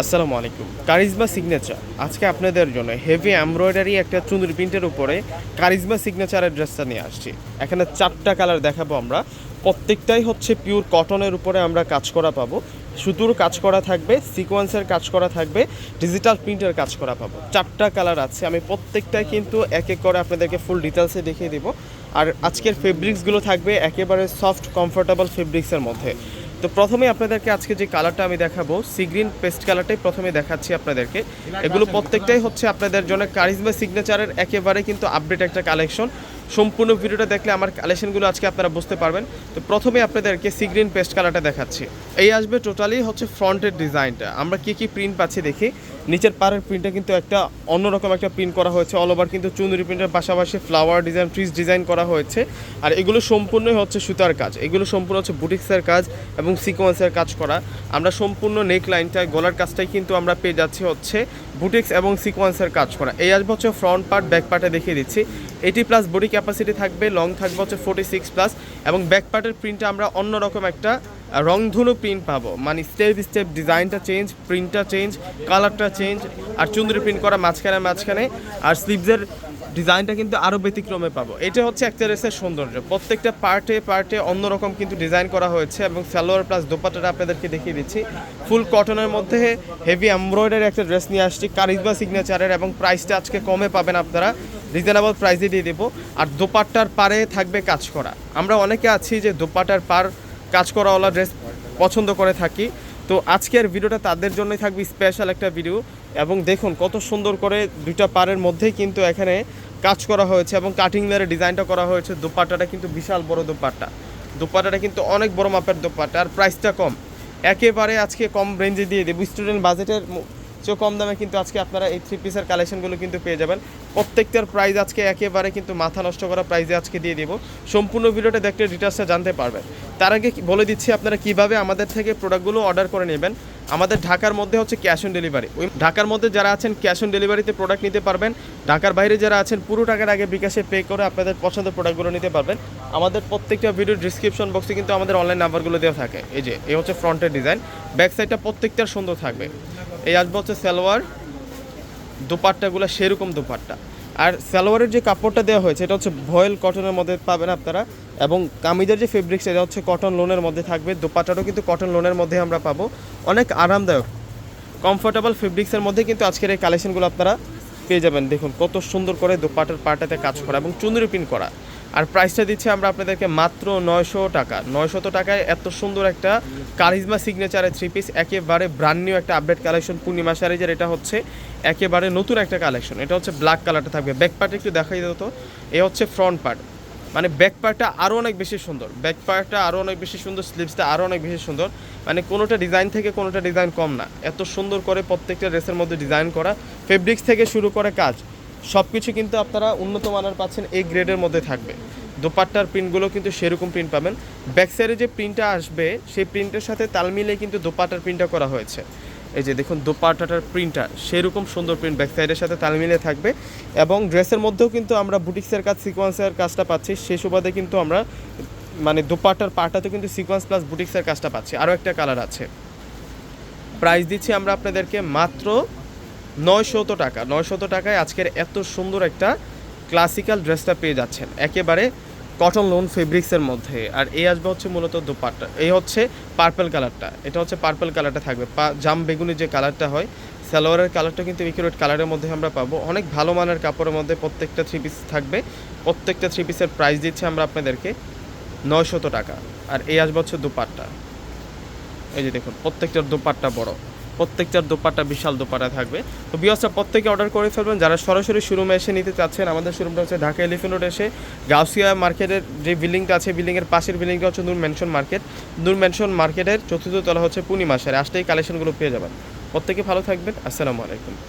আসসালামু আলাইকুম। Charisma signature আজকে আপনাদের জন্য হেভি এমব্রয়ডারি একটা চুন্দরি প্রিন্টের উপরে কারিজমা সিগনেচারের ড্রেসটা নিয়ে আসছি। এখানে চারটা কালার দেখাবো আমরা। প্রত্যেকটাই হচ্ছে পিওর কটনের উপরে আমরা কাজ করা পাবো। সুতোর কাজ করা থাকবে সিকোয়েন্সের কাজ করা থাকবে ডিজিটাল প্রিন্টের কাজ করা পাবো। চারটা কালার আছে, আমি প্রত্যেকটাই কিন্তু এক এক করে আপনাদেরকে ফুল ডিটেলসে দেখিয়ে দেবো। আর আজকের ফেব্রিক্সগুলো থাকবে একেবারে সফট কমফোর্টেবল ফেব্রিক্সের মধ্যে। তো প্রথমে আপনাদেরকে আজকে যে কালারটা আমি দেখাবো সি গ্রিন পেস্ট কালারটাই প্রথমে দেখাচ্ছি আপনাদেরকে। এগুলো প্রত্যেকটাই হচ্ছে আপনাদের জন্য কারিজমা সিগনেচারের একেবারে কিন্তু আপডেট একটা কালেকশন সম্পূর্ণ ভিডিওটা দেখলে আমার কালেকশনগুলো আজকে আপনারা বুঝতে পারবেন। তো প্রথমে আপনাদেরকে সি গ্রিন পেস্ট কালারটা দেখাচ্ছি। এই আসবে টোটালি হচ্ছে ফ্রন্টের ডিজাইনটা আমরা কি কি প্রিন্ট পাচ্ছি দেখি। নিচের পাড়ের প্রিন্টটা কিন্তু একটা অন্যরকম একটা প্রিন্ট করা হয়েছে। অল ওভার কিন্তু চুন্দরি প্রিন্টের পাশাপাশি ফ্লাওয়ার ডিজাইন ট্রিজ ডিজাইন করা হয়েছে। আর এগুলো সম্পূর্ণই হচ্ছে সুতার কাজ। এগুলো সম্পূর্ণ হচ্ছে বুটিক্সের কাজ এবং সিকোয়েন্সের কাজ করা। আমরা সম্পূর্ণ নেক লাইনটায় গলার কাজটাই কিন্তু আমরা পেয়ে যাচ্ছি হচ্ছে বুটিক্স এবং সিকোয়েন্সের কাজ করা। এই আসবে হচ্ছে ফ্রন্ট পার্ট ব্যাক পার্টে দেখিয়ে দিচ্ছি। এইটি প্লাস বডি ক্যাপাসিটি থাকবে লং থাকবে হচ্ছে ফোর্টি সিক্স প্লাস এবং ব্যাক পার্টের প্রিন্টটা আমরা অন্যরকম একটা রংধনু প্রিন্ট পাবো। মানে স্টেপ স্টেপ ডিজাইনটা চেঞ্জ প্রিন্টটা চেঞ্জ কালারটা চেঞ্জ আর চুন্দরি প্রিন্ট করা মাঝখানে মাঝখানে। আর স্লিভসের ডিজাইনটা কিন্তু আরও ব্যতিক্রমে পাবো। এটা হচ্ছে একটা ড্রেসের সৌন্দর্য। প্রত্যেকটা পার্টে পার্টে অন্যরকম কিন্তু ডিজাইন করা হয়েছে এবং সালোয়ার প্লাস দোপাটাটা আপনাদেরকে দেখিয়ে দিচ্ছি। ফুল কটনের মধ্যে হেভি এমব্রয়ডারি একটা ড্রেস নিয়ে আসছি, কারিজমা সিগনেচারের এবং প্রাইসটা আজকে কমে পাবেন আপনারা। রিজনেবল প্রাইসে দিয়ে দেবো। আর দোপাট্টার পারে থাকবে কাজ করা। আমরা অনেকে আছি যে দোপাট্টার পার কাজ করাওয়ালা ড্রেস পছন্দ করে থাকি। তো আজকের ভিডিওটা তাদের জন্যই থাকবে স্পেশাল একটা ভিডিও এবং দেখুন কত সুন্দর করে দুইটা পারের মধ্যেই কিন্তু এখানে কাজ করা হয়েছে এবং কাটিং লেয়ারের ডিজাইনটা করা হয়েছে। দোপাট্টাটা কিন্তু বিশাল বড় দোপাট্টা। দোপাট্টাটা কিন্তু অনেক বড় মাপের দোপাট্টা, আর প্রাইসটা কম। একেবারে আজকে কম রেঞ্জে দিয়ে দেবো। স্টুডেন্ট বাজেটের চেয়েও কম দামে কিন্তু আজকে আপনারা এই থ্রি পিসের কালেকশনগুলো কিন্তু পেয়ে যাবেন। প্রত্যেকটার প্রাইস আজকে একেবারে কিন্তু মাথা নষ্ট করা প্রাইসে আজকে দিয়ে দিব। সম্পূর্ণ ভিডিওটা দেখলে ডিটেলসটা জানতে পারবেন। তার আগে বলে দিচ্ছি আপনারা কীভাবে আমাদের থেকে প্রোডাক্টগুলো অর্ডার করে নেবেন। আমাদের ঢাকার মধ্যে হচ্ছে ক্যাশ অন ডেলিভারি ওই ঢাকার মধ্যে যারা আছেন ক্যাশ অন ডেলিভারিতে প্রোডাক্ট নিতে পারবেন। ঢাকার বাইরে যারা আছেন, পুরো টাকার আগে বিকাশে পে করে আপনাদের পছন্দের প্রোডাক্টগুলো নিতে পারবেন। আমাদের প্রত্যেকটা ভিডিও ডিসক্রিপশন বক্সে কিন্তু আমাদের অনলাইন নাম্বারগুলো দেওয়া থাকে। এই যে, এই হচ্ছে ফ্রন্টের ডিজাইন ব্যাক সাইডটা প্রত্যেকটার সুন্দর থাকবে। এই আসবে হচ্ছে সালোয়ার। দোপাট্টাগুলো সেরকম দুপাট্টা। আর সালোয়ারের যে কাপড়টা দেওয়া হয়েছে, এটা হচ্ছে ভয়েল কটনের মধ্যে পাবেন আপনারা। এবং কামিজের যে ফেব্রিক্স এটা হচ্ছে কটন লোনের মধ্যে থাকবে। দোপাট্টাটাও কিন্তু কটন লোনের মধ্যে আমরা পাবো। অনেক আরামদায়ক কমফোর্টেবল ফেব্রিক্সের মধ্যে কিন্তু আজকের এই কালেকশনগুলো আপনারা পেয়ে যাবেন। দেখুন, কত সুন্দর করে দোপাটার পাটাতে কাজ করা এবং চুন্দরি প্রিন্ট করা। আর প্রাইসটা দিচ্ছি আমরা আপনাদেরকে মাত্র নয়শো টাকা। নয়শত টাকায় এত সুন্দর একটা কারিজমা সিগনেচারের থ্রি পিস একেবারে ব্র্যান্ড নিউ একটা আপডেট কালেকশন পূর্ণিমা সারিজের এটা হচ্ছে একেবারে নতুন একটা কালেকশন এটা হচ্ছে ব্ল্যাক কালারটা থাকবে। ব্যাক পার্ট একটু দেখাই দিত এ হচ্ছে ফ্রন্ট পার্ট মানে ব্যাক পার্টটা আরও অনেক বেশি সুন্দর। ব্যাক পার্টটা আরও অনেক বেশি সুন্দর স্লিভসটা আরও অনেক বেশি সুন্দর। মানে কোনোটা ডিজাইন থেকে কোনোটা ডিজাইন কম না। এত সুন্দর করে প্রত্যেকটা ড্রেসের মধ্যে ডিজাইন করা ফেব্রিক্স থেকে শুরু করে কাজ সব কিছু কিন্তু আপনারা উন্নত মানের পাচ্ছেন এই গ্রেডের মধ্যে থাকবে। দোপাট্টার প্রিন্টগুলো কিন্তু সেরকম প্রিন্ট পাবেন। ব্যাক সাইডে যে প্রিন্টটা আসবে, সেই প্রিন্টের সাথে তাল মিলিয়ে কিন্তু দোপাট্টার প্রিন্টটা করা হয়েছে। এই যে দেখুন, দোপাট্টাটার প্রিন্টটা সেরকম সুন্দর প্রিন্ট ব্যাক সাইডের সাথে তাল মিলিয়ে থাকবে এবং ড্রেসের মধ্যেও কিন্তু আমরা বুটিক্সের কাজ সিকোয়েন্সের কাজটা পাচ্ছি। সেই সুবাদে কিন্তু আমরা মানে দোপাট্টার পাটাতে কিন্তু সিকোয়েন্স প্লাস বুটিক্সের কাজটা পাচ্ছি। আরও একটা কালার আছে। প্রাইস দিচ্ছি আমরা আপনাদেরকে মাত্র নয়শত টাকা। নয়শত টাকায় আজকের এত সুন্দর একটা ক্লাসিক্যাল ড্রেসটা পেয়ে যাচ্ছেন। একেবারে কটন লোন ফেব্রিক্সের মধ্যে। আর এই আসবে হচ্ছে মূলত দোপাট্টা। এই হচ্ছে পার্পল কালারটা এটা হচ্ছে পার্পল কালারটা থাকবে। জাম বেগুনি যে কালারটা হয়, সালোয়ারের কালারটা কিন্তু একিউরেট কালারের মধ্যে আমরা পাবো। অনেক ভালো মানের কাপড়ের মধ্যে প্রত্যেকটা থ্রি পিস থাকবে। প্রত্যেকটা থ্রি পিসের প্রাইস দিচ্ছে আমরা আপনাদেরকে। নয়শত টাকা। আর এই আসবে হচ্ছে দোপাট্টা। এই যে দেখুন, প্রত্যেকটার দোপাট্টা বড়। প্রত্যেকটার দোপাট্টা বিশাল দোপাট্টা থাকবে। তো বিয়সটা প্রত্যেকে অর্ডার করে ফেলবেন। যারা সরাসরি শোরুমে এসে নিতে চাচ্ছেন, আমাদের শোরুমটা হচ্ছে ঢাকা এলিফেন্ট রোড এসে গাউসিয়া মার্কেটের যে বিল্ডিংটা আছে, বিল্ডিংয়ের পাশের বিল্ডিংটা হচ্ছে Noor mansion market. Noor mansion মার্কেটের চতুর্থ তলা হচ্ছে পূর্ণিমাসের আসতেই কালেকশনগুলো পেয়ে যাবেন। প্রত্যেকে ভালো থাকবেন। আসসালামু আলাইকুম।